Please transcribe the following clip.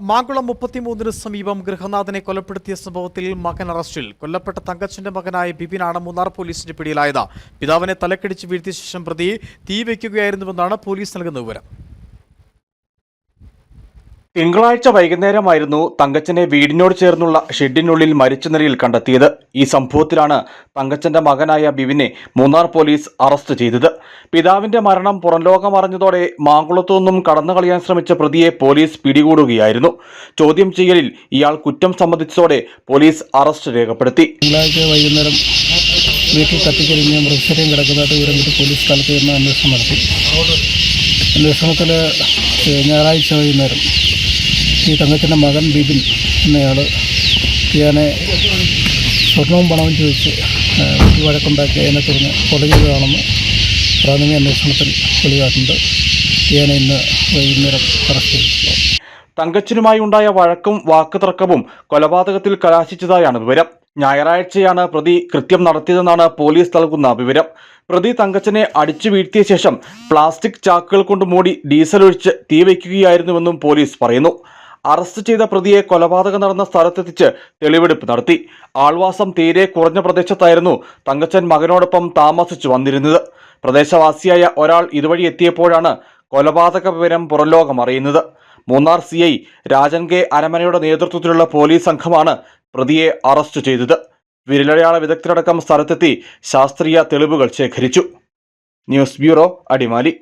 മാങ്കുളം മുപ്പത്തിമൂന്നിന് സമീപം ഗൃഹനാഥനെ കൊലപ്പെടുത്തിയ സംഭവത്തിൽ മകൻ അറസ്റ്റിൽ. കൊല്ലപ്പെട്ട തങ്കച്ചന്റെ മകനായ ബിപിനാണ് മൂന്നാർ പോലീസിന്റെ പിടിയിലായത്. പിതാവിനെ തലക്കടിച്ച് വീഴ്ത്തിയ ശേഷം പ്രതി തീ വയ്ക്കുകയായിരുന്നുവെന്നാണ് പോലീസ് നൽകുന്ന വിവരം. തിങ്കളാഴ്ച വൈകുന്നേരമായിരുന്നു തങ്കച്ചനെ വീടിനോട് ചേർന്നുള്ള ഷെഡിനുള്ളിൽ മരിച്ച നിലയിൽ കണ്ടെത്തിയത്. ഈ സംഭവത്തിലാണ് തങ്കച്ചന്റെ മകനായ ബിവിനെ മൂന്നാർ പോലീസ് അറസ്റ്റ് ചെയ്തത്. പിതാവിന്റെ മരണം പുറംലോകം അറിഞ്ഞതോടെ മാങ്കുളത്തു നിന്നും കടന്നു കളയാൻ ശ്രമിച്ച പ്രതിയെ പോലീസ് പിടികൂടുകയായിരുന്നു. ചോദ്യം ചെയ്യലിൽ ഇയാൾ കുറ്റം സമ്മതിച്ചതോടെ പോലീസ് അറസ്റ്റ് രേഖപ്പെടുത്തി. തിങ്കളാഴ്ച വൈകുന്നേരം വീട്ടിൽ കത്തിക്കരിഞ്ഞ് കിടക്കുന്നതായിട്ട് പോലീസ് സ്ഥലത്ത് അന്വേഷണത്തിൽ ഞായറാഴ്ച വൈകുന്നേരം ഈ തങ്കച്ചന്റെ മകൻ ബിബിൻ എന്നയാൾ ഇയാനെ സ്വർണവും പണവും ചോദിച്ച് വഴക്കുണ്ടാക്കി അതിനെ തുടർന്ന് കൊല ചെയ്തതാണെന്ന് പ്രാഥമിക അന്വേഷണത്തിൽ തെളിവായിട്ടുണ്ട് ഇയാനെ ഇന്ന് വൈകുന്നേരം അറസ്റ്റ് ചെയ്തു. തങ്കച്ചനുമായി ഉണ്ടായ വഴക്കും വാക്കുതർക്കവും കൊലപാതകത്തിൽ കലാശിച്ചതായാണ് വിവരം. ഞായറാഴ്ചയാണ് പ്രതി കൃത്യം നടത്തിയതെന്നാണ് പോലീസ് നൽകുന്ന വിവരം. പ്രതി തങ്കച്ചനെ അടിച്ചു വീഴ്ത്തിയ ശേഷം പ്ലാസ്റ്റിക് ചാക്കുകൾ കൊണ്ട് മൂടി ഡീസൽ ഒഴിച്ച് തീവയ്ക്കുകയായിരുന്നുവെന്നും പോലീസ് പറയുന്നു. അറസ്റ്റ് ചെയ്ത പ്രതിയെ കൊലപാതകം നടന്ന സ്ഥലത്തെത്തിച്ച് തെളിവെടുപ്പ് നടത്തി. ആൾവാസം തീരെ കുറഞ്ഞ പ്രദേശത്തായിരുന്നു തങ്കച്ചൻ മകനോടൊപ്പം താമസിച്ചു വന്നിരുന്നത്. പ്രദേശവാസിയായ ഒരാൾ ഇതുവഴി എത്തിയപ്പോഴാണ് കൊലപാതക വിവരം പുറലോകം അറിയുന്നത്. Munnar C I Rajan K അരമനയുടെ നേതൃത്വത്തിലുള്ള പോലീസ് സംഘമാണ് പ്രതിയെ അറസ്റ്റ് ചെയ്തത്. വിരലടയാള വിദഗ്ധരടക്കം സ്ഥലത്തെത്തി ശാസ്ത്രീയ തെളിവുകൾ ശേഖരിച്ചു. News bureau Adimali.